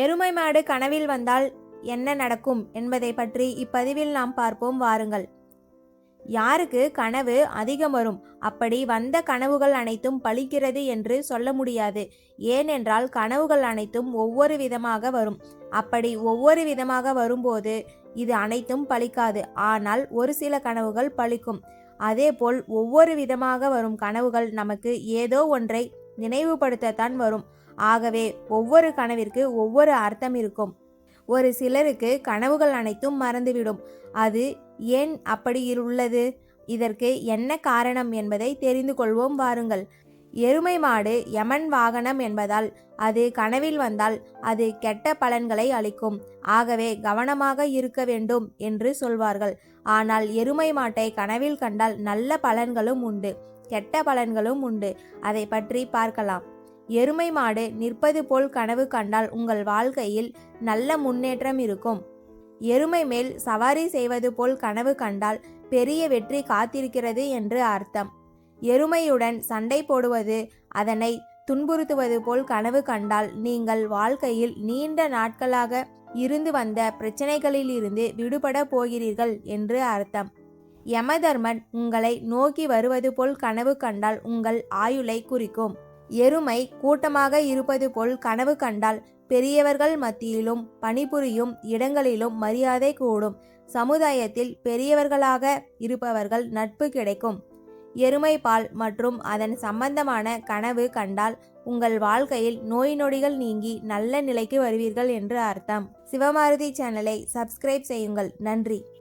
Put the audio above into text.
எருமை மாடு கனவில் வந்தால் என்ன நடக்கும் என்பதை பற்றி இப்பதிவில் நாம் பார்ப்போம் வாருங்கள். யாருக்கு கனவு அதிகம் வரும்? அப்படி வந்த கனவுகள் அனைத்தும் பலிக்கிறது என்று சொல்ல முடியாது. ஏனென்றால் கனவுகள் அனைத்தும் ஒவ்வொரு விதமாக வரும். அப்படி ஒவ்வொரு விதமாக வரும்போது இது அனைத்தும் பழிக்காது. ஆனால் ஒரு சில கனவுகள் பலிக்கும் அதேபோல் ஒவ்வொரு விதமாக வரும் கனவுகள் நமக்கு ஏதோ ஒன்றை நினைவுபடுத்தத்தான் வரும். ஆகவே ஒவ்வொரு கனவிற்கு ஒவ்வொரு அர்த்தம் இருக்கும். ஒரு சிலருக்கு கனவுகள் அனைத்தும் மறந்துவிடும். அது ஏன் அப்படி உள்ளது இதற்கு என்ன காரணம் என்பதை தெரிந்து கொள்வோம் வாருங்கள். எருமை மாடு யமன் வாகனம் என்பதால் அது கனவில் வந்தால் அது கெட்ட பலன்களை அளிக்கும். ஆகவே கவனமாக இருக்க வேண்டும் என்று சொல்வார்கள். ஆனால் எருமை மாட்டை கனவில் கண்டால் நல்ல பலன்களும் உண்டு. கெட்ட பலன்களும் உண்டு. அதை பற்றி பார்க்கலாம். எருமை மாடு நிற்பது போல் கனவு கண்டால் உங்கள் வாழ்க்கையில் நல்ல முன்னேற்றம் இருக்கும். எருமை மேல் சவாரி செய்வது போல் கனவு கண்டால் பெரிய வெற்றி காத்திருக்கிறது என்று அர்த்தம். எருமையுடன் சண்டை போடுவது அதனை துன்புறுத்துவது போல் கனவு கண்டால் நீங்கள் வாழ்க்கையில் நீண்ட நாட்களாக இருந்து வந்த பிரச்சனைகளிலிருந்து விடுபட போகிறீர்கள் என்று அர்த்தம். யமதர்மன் உங்களை நோக்கி வருவது போல் கனவு கண்டால் உங்கள் ஆயுளை குறிக்கும். எருமை கூட்டமாக இருப்பது போல் கனவு கண்டால் பெரியவர்கள் மத்தியிலும் பணிபுரியும் இடங்களிலும் மரியாதை கூடும். சமுதாயத்தில் பெரியவர்களாக இருப்பவர்கள் நட்பு கிடைக்கும். எருமை பால் மற்றும் அதன் சம்பந்தமான கனவு கண்டால் உங்கள் வாழ்க்கையில் நோய் நொடிகள் நீங்கி நல்ல நிலைக்கு வருவீர்கள் என்று அர்த்தம். சிவமாருதி சேனலை சப்ஸ்கிரைப் செய்யுங்கள். நன்றி.